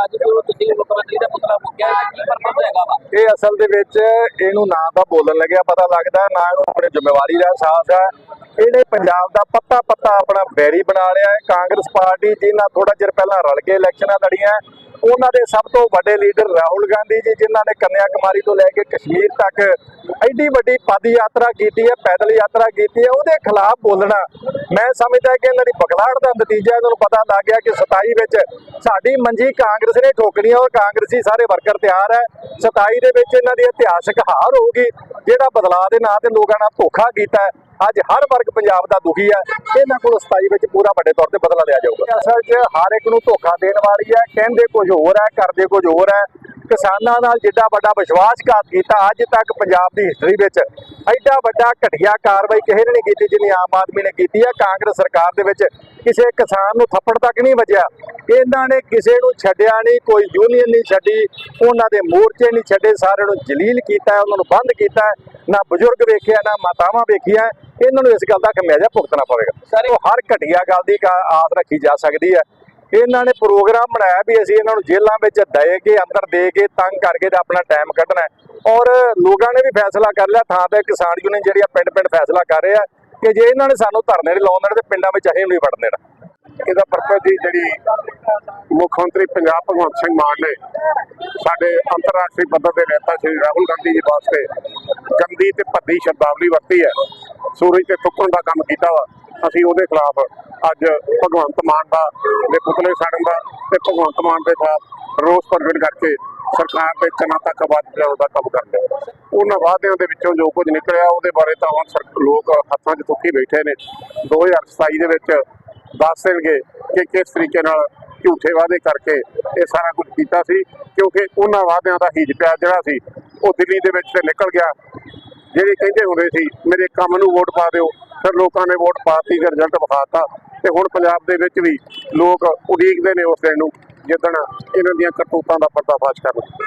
ਅੱਜ ਜੋ ਤੁਸੀਂ ਮੁੱਖ ਮੰਤਰੀ ਦਾ ਪੁਤਲਾ ਹੈਗਾ ਵਾ। ਇਹ ਅਸਲ ਦੇ ਵਿੱਚ ਇਹਨੂੰ ਨਾ ਤਾਂ ਬੋਲਣ ਲੱਗਿਆ ਪਤਾ ਲੱਗਦਾ, ਨਾ ਇਹਨੂੰ ਆਪਣੀ ਜ਼ਿੰਮੇਵਾਰੀ ਦਾ ਅਹਿਸਾਸ ਹੈ। ਇਹਨੇ ਪੰਜਾਬ ਦਾ ਪੱਤਾ ਪੱਤਾ ਆਪਣਾ ਬੈਰੀ ਬਣਾ ਲਿਆ ਹੈ। ਕਾਂਗਰਸ ਪਾਰਟੀ ਜਿਹਨਾਂ ਥੋੜਾ ਚਿਰ ਪਹਿਲਾਂ ਰਲ ਕੇ ਇਲੈਕਸ਼ਨਾਂ ਲੜੀਆਂ ਉਹਨਾਂ ਦੇ ਸਭ ਤੋਂ ਵੱਡੇ ਲੀਡਰ ਰਾਹੁਲ ਗਾਂਧੀ ਜੀ, ਜਿਨ੍ਹਾਂ ਨੇ ਕੰਨਿਆ ਕੁਮਾਰੀ ਤੋਂ ਲੈ ਕੇ ਕਸ਼ਮੀਰ ਤੱਕ ਐਡੀ ਵੱਡੀ ਪਦ ਯਾਤਰਾ ਕੀਤੀ ਹੈ, ਪੈਦਲ ਯਾਤਰਾ ਕੀਤੀ ਹੈ, ਉਹਦੇ ਖਿਲਾਫ ਬੋਲਣਾ। ਮੈਂ ਸਮਝਦਾ ਕਿ ਇਹਨਾਂ ਦੀ ਬਗਲਾੜ ਦਾ ਨਤੀਜਾ ਇਹਨਾਂ ਨੂੰ ਪਤਾ ਲੱਗ ਗਿਆ ਕਿ 27 ਵਿੱਚ ਸਾਡੀ ਮੰਜੀ ਕਾਂਗਰਸ ਨੇ ਠੋਕਣੀ ਹੈ ਔਰ ਕਾਂਗਰਸੀ ਸਾਰੇ ਵਰਕਰ ਤਿਆਰ ਹੈ। 27 ਦੇ ਵਿੱਚ ਇਹਨਾਂ ਦੀ ਇਤਿਹਾਸਕ ਹਾਰ ਹੋਊਗੀ, ਜਿਹੜਾ ਬਦਲਾਅ ਦੇ ਨਾਂ ਤੇ ਲੋਕਾਂ ਨਾਲ ਧੋਖਾ ਕੀਤਾ ਅੱਜ ਹਰ ਵਰਗ ਪੰਜਾਬ ਦਾ ਦੁਖੀ ਹੈ। ਇਹਨਾਂ ਕੋਲ 27 ਵਿੱਚ ਪੂਰਾ ਵੱਡੇ ਤੌਰ ਤੇ ਬਦਲਾ ਲਿਆ ਜਾਊਗਾ। ਅਸਲ 'ਚ ਹਰ ਇੱਕ ਨੂੰ ਧੋਖਾ ਦੇਣ ਵਾਲੀ ਹੈ, ਕਹਿੰਦੇ ਕੁਝ ਹੋਰ ਹੈ, ਕਰਦੇ ਕੁਝ ਹੋਰ ਹੈ। ਕਿਸਾਨਾਂ ਨਾਲ ਜਿੱਡਾ ਵੱਡਾ ਵਿਸ਼ਵਾਸਘਾਤ ਕੀਤਾ, ਅੱਜ ਤੱਕ ਪੰਜਾਬ ਦੀ ਹਿਸਟਰੀ ਵਿੱਚ ਐਡਾ ਵੱਡਾ ਘਟੀਆ ਕਾਰਵਾਈ ਕਿਸੇ ਨੇ ਨਹੀਂ ਕੀਤੀ, ਜਿੰਨੀ ਆਮ ਆਦਮੀ ਨੇ ਕੀਤੀ ਹੈ। ਕਾਂਗਰਸ ਸਰਕਾਰ ਦੇ ਵਿੱਚ ਕਿਸੇ ਕਿਸਾਨ ਨੂੰ ਥੱਪੜ ਤੱਕ ਨਹੀਂ ਵੱਜਿਆ। ਇਹਨਾਂ ਨੇ ਕਿਸੇ ਨੂੰ ਛੱਡਿਆ ਨਹੀਂ, ਕੋਈ ਯੂਨੀਅਨ ਨਹੀਂ ਛੱਡੀ, ਉਹਨਾਂ ਦੇ ਮੋਰਚੇ ਨਹੀਂ ਛੱਡੇ, ਸਾਰਿਆਂ ਨੂੰ ਜਲੀਲ ਕੀਤਾ ਉਹਨਾਂ ਨੂੰ ਬੰਦ ਕੀਤਾ ਨਾ ਬਜ਼ੁਰਗ ਵੇਖਿਆ, ਨਾ ਮਾਤਾਵਾਂ ਵੇਖੀਆਂ। ਇਹਨਾਂ ਨੂੰ ਇਸ ਗੱਲ ਦਾ ਖਮਿਆਜਾ ਭੁਗਤਣਾ ਪਵੇਗਾ। ਸਰ ਉਹ ਹਰ ਘਟੀਆ ਗੱਲ ਦੀ ਆਸ ਰੱਖੀ ਜਾ ਸਕਦੀ ਹੈ। ਇਹਨਾਂ ਨੇ ਪ੍ਰੋਗਰਾਮ ਬਣਾਇਆ ਵੀ ਅਸੀਂ ਇਹਨਾਂ ਨੂੰ ਜੇਲ੍ਹਾਂ ਵਿੱਚ ਦੇ ਕੇ ਅੰਦਰ ਦੇ ਕੇ ਤੰਗ ਕਰਕੇ ਤੇ ਆਪਣਾ ਟਾਈਮ ਕੱਢਣਾ ਔਰ ਲੋਕਾਂ ਨੇ ਵੀ ਫੈਸਲਾ ਕਰ ਲਿਆ ਥਾਂ ਤੇ ਕਿਸਾਨ ਯੂਨੀਅਨ ਜਿਹੜੀਆਂ ਪਿੰਡ-ਪਿੰਡ ਫੈਸਲਾ ਕਰ ਰਹੇ ਆ ਕਿ ਜੇ ਇਹਨਾਂ ਨੇ ਸਾਨੂੰ ਧਰਨੇ ਨਹੀਂ ਲਾਉਣ ਦੇਣੇ ਤੇ ਪਿੰਡਾਂ ਵਿੱਚ ਅਸੀਂ ਨਹੀਂ ਵੜਨ ਦੇਣਾ। ਇਹਦਾ ਪਰਪਸ ਜੀ ਜਿਹੜੀ ਮੁੱਖ ਮੰਤਰੀ ਪੰਜਾਬ ਭਗਵੰਤ ਸਿੰਘ ਮਾਨ ਨੇ ਸਾਡੇ ਅੰਤਰਰਾਸ਼ਟਰੀ ਪੱਧਰ ਤੇ ਨੇਤਾ ਸ਼੍ਰੀ ਰਾਹੁਲ ਗਾਂਧੀ ਜੀ ਵਾਸਤੇ ਗੰਦੀ ਤੇ ਭੱਦੀ ਸ਼ਬਦਾਵਲੀ ਵਰਤੀ ਹੈ। ਸੂਰਜ ਤੇ ਥੁੱਕਣ ਦਾ ਕੰਮ ਕੀਤਾ ਵਾ। ਅਸੀਂ ਉਹਦੇ ਖਿਲਾਫ ਅੱਜ ਭਗਵੰਤ ਮਾਨ ਦਾ ਦੇ ਪੁਤਲੇ ਸਾੜਨ ਦਾ ਤੇ ਭਗਵੰਤ ਮਾਨ ਦੇ ਖਿਲਾਫ ਰੋਸ ਪ੍ਰਗਟ ਕਰਕੇ ਸਰਕਾਰ ਦੇ ਚਨਾ ਤੱਕ ਆਵਾਜ਼ ਪਹੁੰਚਾਉਣ ਦਾ ਕੰਮ ਕਰ ਲਿਆ। ਉਹਨਾਂ ਵਾਅਦਿਆਂ ਦੇ ਵਿੱਚੋਂ ਜੋ ਕੁਝ ਨਿਕਲਿਆ, ਉਹਦੇ ਬਾਰੇ ਤਾਂ ਹੁਣ ਸਰ- ਲੋਕ ਹੱਥਾਂ 'ਚ ਤੁੱਕੀ ਬੈਠੇ ਨੇ। 2027 ਦੇ ਵਿੱਚ ਦੱਸ ਦੇਣਗੇ ਕਿ ਕਿਸ ਤਰੀਕੇ ਨਾਲ ਝੂਠੇ ਵਾਅਦੇ ਕਰਕੇ ਇਹ ਸਾਰਾ ਕੁਝ ਕੀਤਾ ਸੀ, ਕਿਉਂਕਿ ਉਹਨਾਂ ਵਾਅਦਿਆਂ ਦਾ ਹੀਜ ਪਿਆ ਜਿਹੜਾ ਸੀ, ਉਹ ਦਿੱਲੀ ਦੇ ਵਿੱਚ ਤੇ ਨਿਕਲ ਗਿਆ। ਜਿਹੜੇ ਕਹਿੰਦੇ ਹੁੰਦੇ ਸੀ, ਮੇਰੇ ਕੰਮ ਨੂੰ ਵੋਟ ਪਾ ਦਿਓ। ਫਿਰ ਲੋਕਾਂ ਨੇ ਵੋਟ ਪਾਤੀ ਤੇ ਰਿਜ਼ਲਟ ਵਿਖਾਤਾ। ਤੇ ਹੁਣ ਪੰਜਾਬ ਦੇ ਵਿੱਚ ਵੀ ਲੋਕ ਉਡੀਕਦੇ ਨੇ ਉਸ ਦਿਨ ਨੂੰ, ਜਿੱਦਣ ਇਹਨਾਂ ਦੀਆਂ ਕਰਤੂਤਾਂ ਦਾ ਪਰਦਾਫਾਸ਼ ਕਰਨ